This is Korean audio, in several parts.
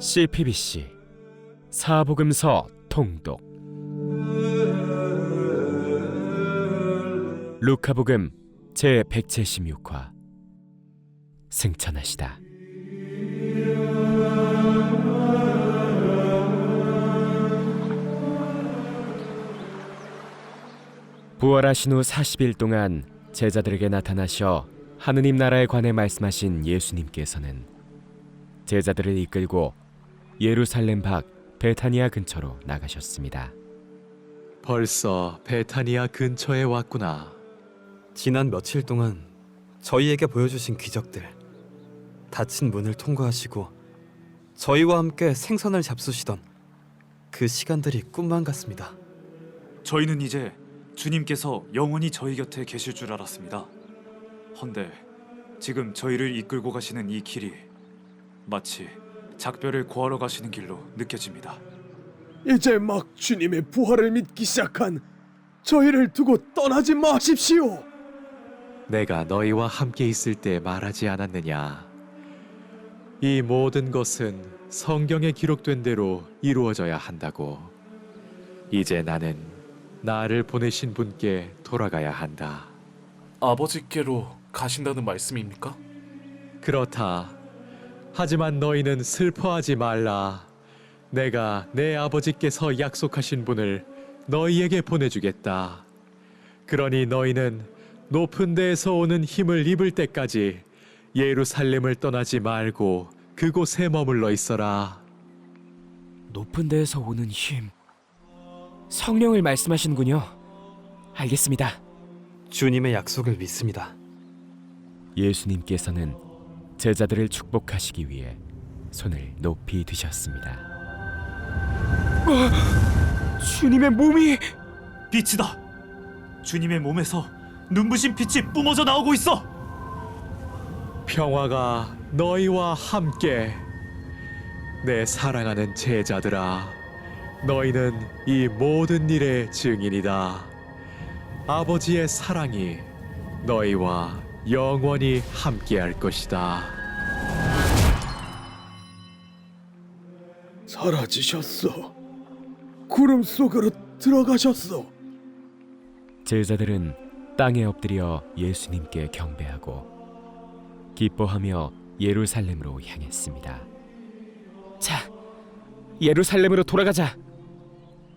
CPBC 사복음서 통독. 루카복음 제 176화. 승천하시다. 부활하신 후 40일 동안 제자들에게 나타나셔 하느님 나라에 관해 말씀하신 예수님께서는 제자들을 이끌고 예루살렘 밖 베타니아 근처로 나가셨습니다. 벌써 베타니아 근처에 왔구나. 지난 며칠 동안 저희에게 보여주신 기적들, 닫힌 문을 통과하시고 저희와 함께 생선을 잡수시던 그 시간들이 꿈만 같습니다. 저희는 이제 주님께서 영원히 저희 곁에 계실 줄 알았습니다. 헌데 지금 저희를 이끌고 가시는 이 길이 마치 작별을 구하러 가시는 길로 느껴집니다. 이제 막 주님의 부활을 믿기 시작한 저희를 두고 떠나지 마십시오. 내가 너희와 함께 있을 때 말하지 않았느냐? 이 모든 것은 성경에 기록된 대로 이루어져야 한다고. 이제 나는 나를 보내신 분께 돌아가야 한다. 아버지께로 가신다는 말씀입니까? 그렇다. 하지만 너희는 슬퍼하지 말라. 내가 내 아버지께서 약속하신 분을 너희에게 보내주겠다. 그러니 너희는 높은 데에서 오는 힘을 입을 때까지 예루살렘을 떠나지 말고 그곳에 머물러 있어라. 높은 데에서 오는 힘. 성령을 말씀하시는군요. 알겠습니다. 주님의 약속을 믿습니다. 예수님께서는 제자들을 축복하시기 위해 손을 높이 드셨습니다. 주님의 몸이 빛이다. 주님의 몸에서 눈부신 빛이 뿜어져 나오고 있어. 평화가 너희와 함께 내 사랑하는 제자들아 너희는 이 모든 일의 증인이다 아버지의 사랑이 너희와 영원히 함께할 것이다 사라지셨어. 구름 속으로 들어가셨어. 제자들은 땅에 엎드려 예수님께 경배하고 기뻐하며 예루살렘으로 향했습니다. 자, 예루살렘으로 돌아가자.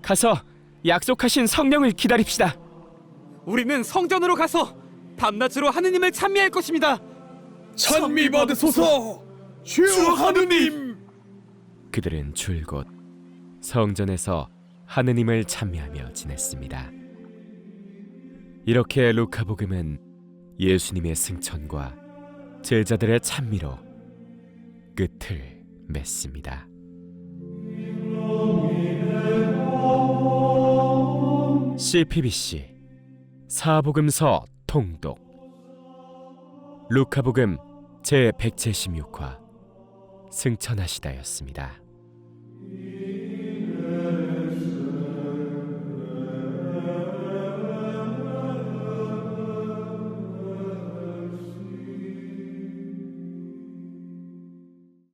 가서 약속하신 성령을 기다립시다. 우리는 성전으로 가서 밤낮으로 하느님을 찬미할 것입니다. 찬미 받으소서. 주여 하느님. 그들은 줄곧 성전에서 하느님을 찬미하며 지냈습니다. 이렇게 루카복음은 예수님의 승천과 제자들의 찬미로 끝을 맺습니다. CPBC 사복음서 통독 루카복음 제 176화 승천하시다였습니다.